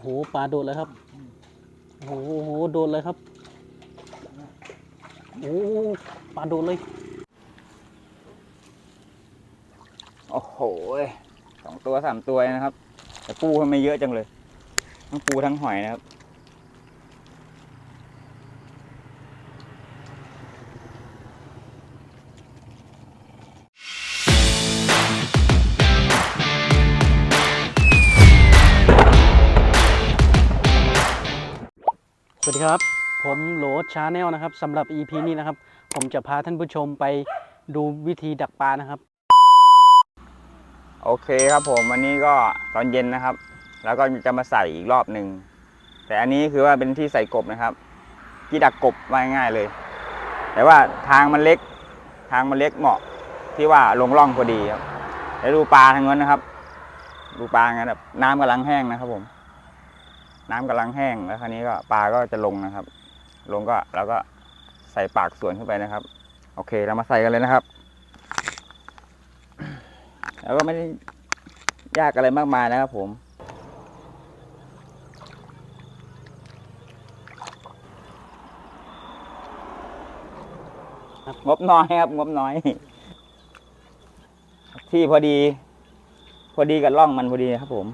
โหปลาโดดเลยครับโอ้โหโหโดดเลยครับโอ้โหปลาโดดเลย โอ้โหสองตัวสามตัวนะครับ แต่ปูทำไมเยอะจังเลย ทั้งปูทั้งหอยนะครับ วัสดีครับ ผมโหลชาแนลนะครับสำหรับ EP นี้นะครับ ผมจะพาท่านผู้ชมไปดูวิธีดักปลานะครับ โอเคครับผมวันนี้ก็ตอนเย็นนะครับ แล้วก็จะมาใส่อีกรอบหนึ่งแต่อันนี้คือว่าเป็นที่ใส่กบนะครับ ที่ดักกบว่าง่ายๆเลย แต่ว่าทางมันเล็ก ทางมันเล็กเหมาะที่ว่าลงร่องพอดีครับแล้วดูปลาทางนั้นนะครับ ดูปลางั้นแบบน้ำกำลังแห้งนะครับผม น้ำกำลังแห้งแล้วคราวนี้ก็ปลาก็จะลงนะครับ ลงก็เราก็ใส่ปากสวนขึ้นไปนะครับ โอเคเรามาใส่กันเลยนะครับ แล้วก็ไม่ได้ยากอะไรมากมายนะครับผมงบน้อยครับงบน้อย ที่พอดี พอดีกับร่องมันพอดีครับผม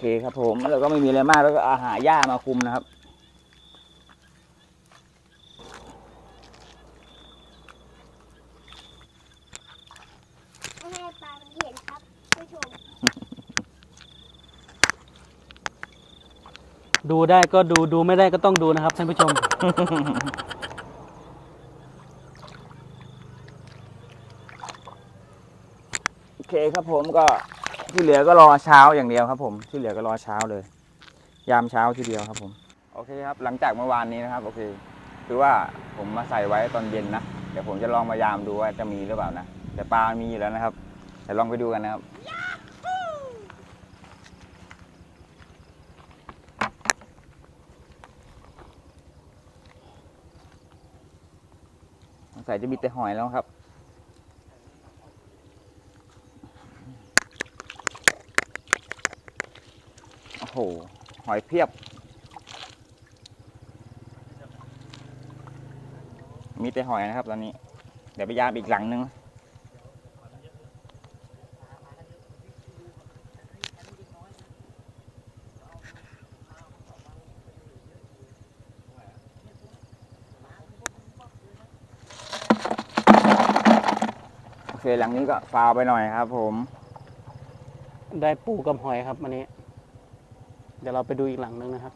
เคครับผมแล้วก็ไม่มีอะไรมากแล้วก็อาหารหญ้ามาคุมนะครับ ไม่ให้ปลามันเห็นครับผู้ชมดูได้ก็ดูดูไม่ได้ก็ต้องดูนะครับท่านผู้ชม โอเคครับผมก็ ที่เหลือก็รอเช้าอย่างเดียวครับ ผมที่เหลือก็รอเช้าเลย ยามเช้าทีเดียวครับผมโอเคครับ หลังจากเมื่อวานนี้นะครับ โอเคคือว่าผมมาใส่ไว้ตอนเย็นนะเดี๋ยวผมจะลองมายามดูว่าจะมีหรือเปล่านะแต่ปลามีอยู่แล้วนะครับเดี๋ยวลองไปดูกันนะครับสงสัยจะมีแต่หอยแล้วครับ โอ้โหหอยเพียบ มีแต่หอยนะครับตอนนี้ เดี๋ยวไปยามอีกหลังนึง โอเคหลังนี้ก็ฟาวไปหน่อยครับผม ได้ปูกับหอยครับวันนี้ เดี๋ยวเราไปดูอีกหลังนึงนะครับ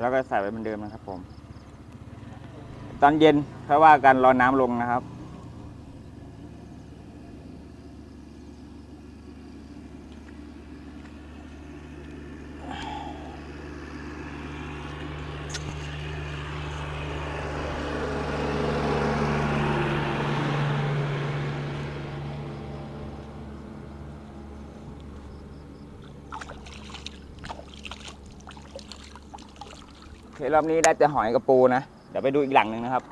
แล้วก็ใส่ไว้เหมือนเดิมนะครับผม ตอนเย็นค่อยว่ากันรอน้ำลงนะครับ เครอบนี้ได้แต่หอยกับปูนะ เดี๋ยวไปดูอีกหลังหนึ่งนะครับ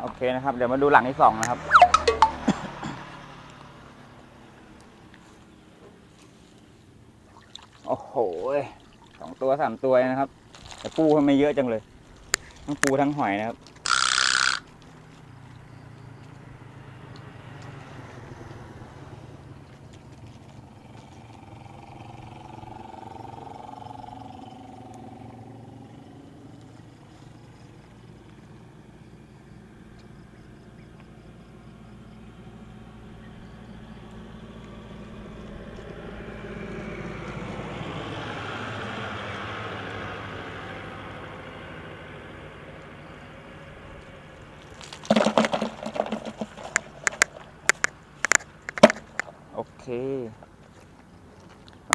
โอเคนะครับ เดี๋ยวมาดูหลังที่สองนะครับ โอ้โหสองตัวสามตัวนะครับ แต่ปูทำไมเยอะจังเลย ทั้งปูทั้งหอยนะครับ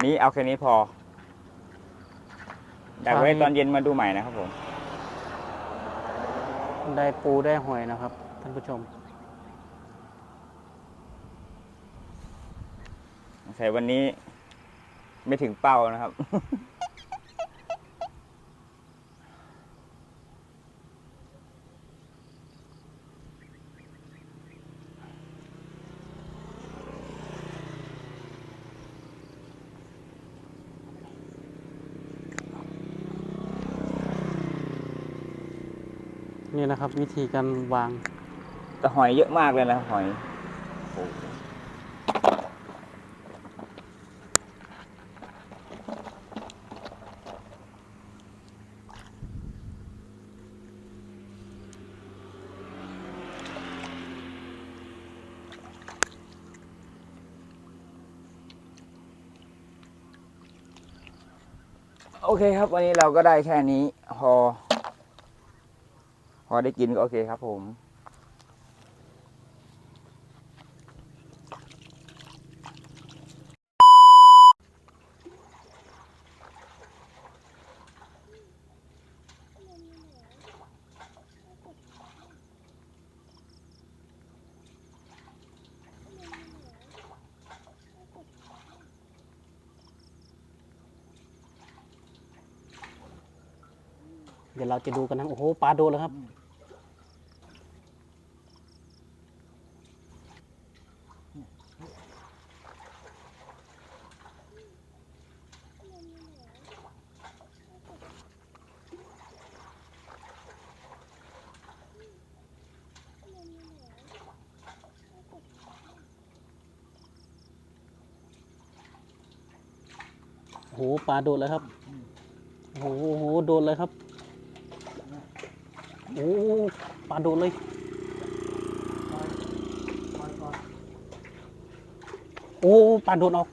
นี้เอาแค่นี้พออยากไว้ครับตอนเย็นมาดูใหม่นะครับผม ได้ปูได้หอยนะครับ ท่านผู้ชมใส่วันนี้ไม่ถึงเป้านะครับ นี่นะครับ วิธีการวาง แต่หอยเยอะมากเลยนะหอยโอ้โหโอเคครับ วันนี้เราก็ได้แค่นี้พอ พอได้กินก็โอเคครับผม เดี๋ยวเราจะดูกันนะโอ้โหปลาโดนแล้วครับ โอ้โหปลาโดนแล้วครับโอ้โหโอ้โหโดนเลยครับโอ้โหปลาโดนเลยโอ้ปลาโดนออก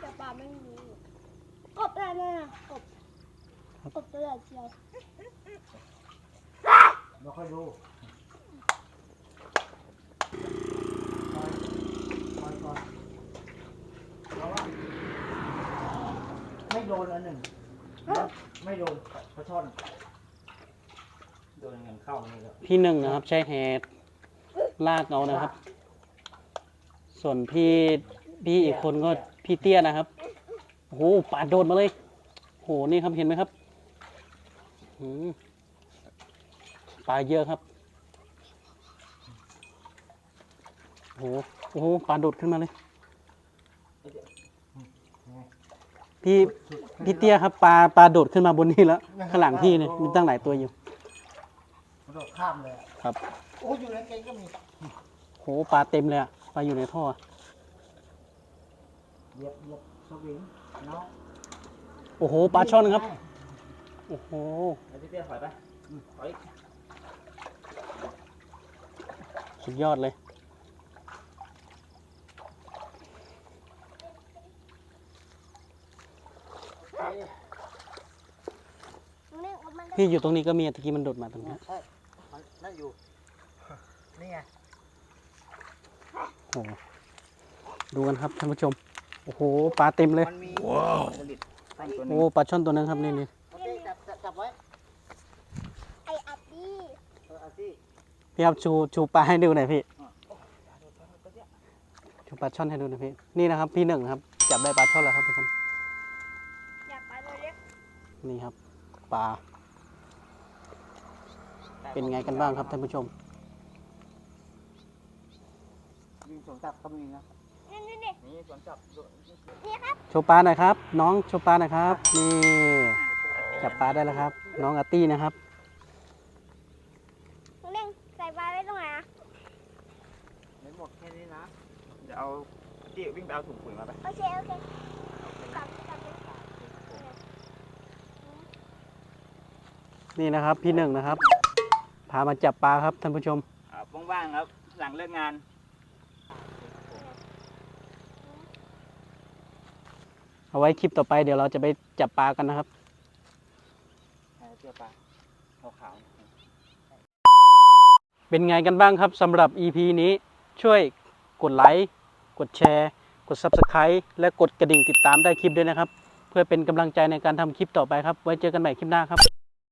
แต่ปลาไม่มีกบอะไรเนี่ยกบกบตัวใหญ่เชียวเราค่อยดูคอยคอยก่อนเพราะว่าไม่ โดนอันหนึ่งไม่โดนปลาช่อนโดนเงินเข้านี่แล้วพี่หนึ่งนะครับ ใช้แฮดลากเอานะครับ ส่วนพี่พี่อีกคนก็พี่เตี้ยนะครับโอ้โหปลาโดนมาเลยโอ้โหนี่ครับเห็นไหมครับหืมปลาเยอะครับโอ้โหโอ้โหปลาโดดขึ้นมาเลย พี่พี่เตี้ยครับปลาปลาโดดขึ้นมาบนนี้แล้วข้างหลังพี่เนี่ยมีตั้งหลายตัวอยู่มันโดดข้ามเลยอะครับโอ้อยู่ในเกงก็มีโหปลาเต็มเลยอะปลาอยู่ในท่อเหยียบเหยียบสวิงเนาะโอ้โหปลาช่อนครับโอ้โหไอ้พี่เตี้ยถอยไปถอยสุดยอดเลย นี่มัน พี่อยู่ตรงนี้ก็มีตะกี้มันโดดมาตรงนี้ใช่มันนั่นอยู่ นี่ไง โอ้โหดูกันครับท่านผู้ชม โอ้โหปลาเต็มเลย มันมีผลิตตั้งตัวหนึโอ้งปลาช่อนตัวนึงครับนี่นี่โอเคจับจับจับไว้ ไออัดดี้เออเอาสิพี่ครับชูชูปลาให้ดูหน่อยพี่ ชูปลาช่อนให้ดูหน่อยพี่ นี่นะครับ พี่หนึ่งครับ จับได้ปลาช่อนแล้วครับทุกคน อยากปลาตัวเล็กนี่ครับ ปลา เป็นไงกันบ้างครับท่านผู้ชมยิงสวนจับก็มีนะนี่นี่นี่นี่สวนจับนี่ครับโชว์ปลาหน่อยครับ น้องโชว์ปลาหน่อยครับนี่จับปลาได้แล้วครับ น้องอาร์ตี้นะครับลุงเล่งใส่ปลาไว้ตรงไหนอะไม่หมดแค่นี้นะเดี๋ยวเอาพี่วิ่งไปเอาถุงปุ๋ยมาไปโอเคโอเคกลับกลับไปนี่นะครับ พี่หนึ่งนะครับ พามาจับปลาครับท่านผู้ชมอ่าว่างๆครับหลังเลิกงาน เอาไว้คลิปต่อไปเดี๋ยวเราจะไปจับปลากันนะครับเสื้อปลาขาวเป็นไงกันบ้างครับสำหรับ EP นี้ช่วยกดไลค์กดแชร์ กด Subscribe และกดกระดิ่งติดตามได้คลิปด้วยนะครับ เพื่อเป็นกำลังใจในการทำคลิปต่อไปครับ ไว้เจอกันใหม่คลิปหน้าครับ